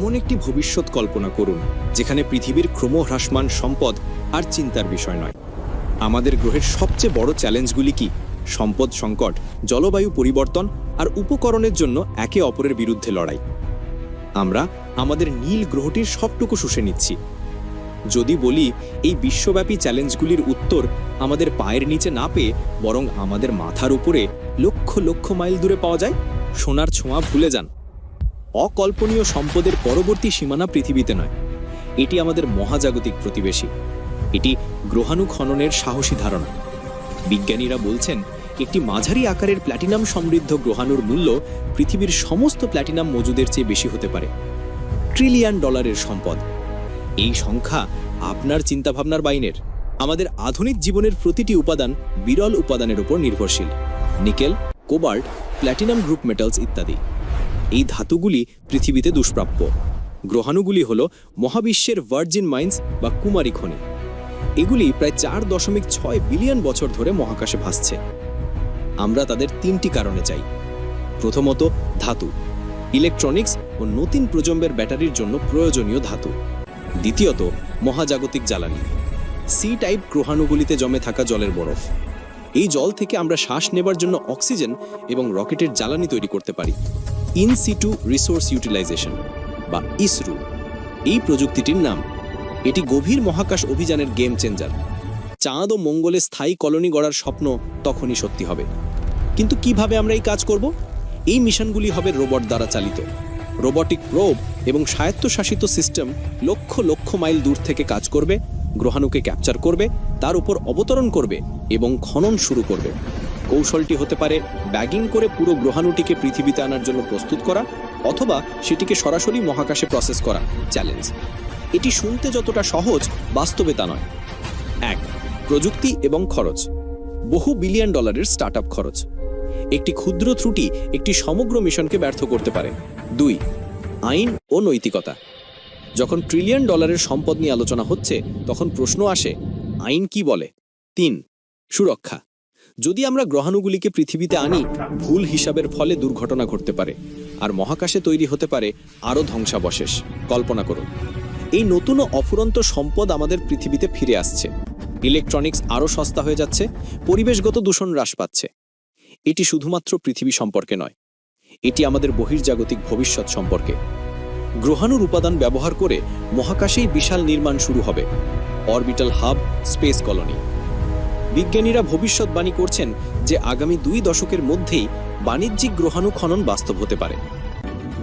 এমন একটি ভবিষ্যৎ কল্পনা করুন, যেখানে পৃথিবীর ক্রমহ্রাসমান সম্পদ আর চিন্তার বিষয় নয়। আমাদের গ্রহের সবচেয়ে বড় চ্যালেঞ্জগুলি কি? সম্পদ সংকট, জলবায়ু পরিবর্তন আর উপকরণের জন্য একে অপরের বিরুদ্ধে লড়াই। আমরা আমাদের নীল গ্রহটির সবটুকু শুষে নিচ্ছি। যদি বলি, এই বিশ্বব্যাপী চ্যালেঞ্জগুলির উত্তর আমাদের পায়ের নিচে না পেয়ে বরং আমাদের মাথার উপরে লক্ষ লক্ষ মাইল দূরে পাওয়া যায়? সোনার ছোঁয়া ভুলে যান। অকল্পনীয় সম্পদের পরবর্তী সীমানা পৃথিবীতে নয়। এটি আমাদের মহাজাগতিক প্রতিবেশী। এটি গ্রহাণু খননের সাহসী ধারণা। বিজ্ঞানীরা বলছেন, একটি মাঝারি আকারের প্ল্যাটিনাম সমৃদ্ধ গ্রহাণুর মূল্য পৃথিবীর সমস্ত প্ল্যাটিনাম মজুদের চেয়ে বেশি হতে পারে। ট্রিলিয়ন ডলারের সম্পদ। এই সংখ্যা আপনার চিন্তাভাবনার বাইনের। আমাদের আধুনিক জীবনের প্রতিটি উপাদান বিরল উপাদানের উপর নির্ভরশীল। Nickel, cobalt, platinum group metals ইত্যাদি। এই ধাতুগুলি পৃথিবীতে দুষ্প্রাপ্য। গ্রহাণুগুলি হল মহাবিশ্বের ভার্জিন মাইন্স বা কুমারী খনি। এগুলি প্রায় চার দশমিক ছয় বিলিয়ন বছর ধরে মহাকাশে ভাসছে। আমরা তাদের তিনটি কারণে চাই। প্রথমত, ধাতু। ইলেকট্রনিক্স ও নতুন প্রজন্মের ব্যাটারির জন্য প্রয়োজনীয় ধাতু। দ্বিতীয়ত, মহাজাগতিক জ্বালানি। সি টাইপ গ্রহাণুগুলিতে জমে থাকা জলের বরফ। এই জল থেকে আমরা শ্বাস নেবার জন্য অক্সিজেন এবং রকেটের জ্বালানি তৈরি করতে পারি। ইন সিটু রিসোর্স ইউটিলাইজেশন বা ইসরু এই প্রযুক্তিটির নাম। এটি গভীর মহাকাশ অভিযানের গেম চেঞ্জার চাঁদ ও মঙ্গলে স্থায়ী কলোনি গড়ার স্বপ্ন তখনই সত্যি হবে। কিন্তু কীভাবে আমরা এই কাজ করব? এই মিশনগুলি হবে রোবট দ্বারা চালিত। রোবটিক প্রোব এবং স্বায়ত্তশাসিত সিস্টেম লক্ষ লক্ষ মাইল দূর থেকে কাজ করবে, গ্রহাণুকে ক্যাপচার করবে, তার উপর অবতরণ করবে এবং খনন শুরু করবে। কৌশলটি হতে পারে ব্যাগিং করে পুরো গ্রহাণুটিকে পৃথিবীতে আনার জন্য প্রস্তুত করা অথবা সেটিকে সরাসরি মহাকাশে প্রসেস করা চ্যালেঞ্জ এটি শুনতে যতটা সহজ, বাস্তবে তা নয়। এক, প্রযুক্তি এবং খরচ। বহু বিলিয়ন ডলারের স্টার্টআপ খরচ। একটি ক্ষুদ্র ত্রুটি একটি সমগ্র মিশনকে ব্যর্থ করতে পারে। দুই, আইন ও নৈতিকতা। যখন ট্রিলিয়ন ডলারের সম্পদ নিয়ে আলোচনা হচ্ছে, তখন প্রশ্ন আসে, আইন কি বলে? তিন, সুরক্ষা। যদি আমরা গ্রহাণুগুলিকে পৃথিবীতে আনি, ভুল হিসাবের ফলে দুর্ঘটনা ঘটতে পারে। আর মহাকাশে তৈরি হতে পারে আরও ধ্বংসাবশেষ। কল্পনা করুন, এই নতুন ও অফুরন্ত সম্পদ আমাদের পৃথিবীতে ফিরে আসছে। ইলেকট্রনিক্স আরও সস্তা হয়ে যাচ্ছে, পরিবেশগত দূষণ হ্রাস পাচ্ছে। এটি শুধুমাত্র পৃথিবী সম্পর্কে নয়, এটি আমাদের বহির্জাগতিক ভবিষ্যৎ সম্পর্কে। গ্রহাণুর উপাদান ব্যবহার করে মহাকাশেই বিশাল নির্মাণ শুরু হবে। Orbital hub space colony. বিজ্ঞানীরা ভবিষ্যৎবাণী করছেন যে আগামী দুই দশকের মধ্যেই বাণিজ্যিক গ্রহাণু খনন বাস্তব হতে পারে।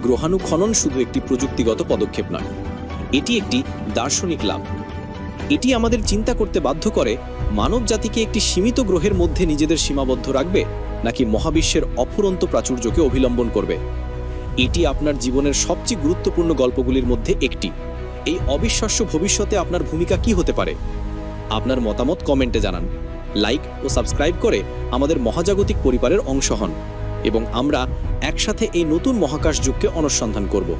গ্রহাণু খনন শুধু একটি প্রযুক্তিগত পদক্ষেপ নয়, এটি একটি দার্শনিক লাভ। এটি আমাদের চিন্তা করতে বাধ্য করে মানব জাতিকে একটি সীমিত গ্রহের মধ্যে নিজেদের সীমাবদ্ধ রাখবে নাকি মহাবিশ্বের অফুরন্ত প্রাচুর্যকে অভিলম্বন করবে। এটি আপনার জীবনের সবচেয়ে গুরুত্বপূর্ণ গল্পগুলির মধ্যে একটি। এই অবিশ্বাস্য ভবিষ্যতে আপনার ভূমিকা কি হতে পারে? আপনার মতামত কমেন্টে জানান। লাইক ও সাবস্ক্রাইব করে আমাদের মহাজাগতিক পরিবারের অংশ হন এবং আমরা একসাথে এই নতুন মহাকাশ যুগকে অনুসন্ধান করব।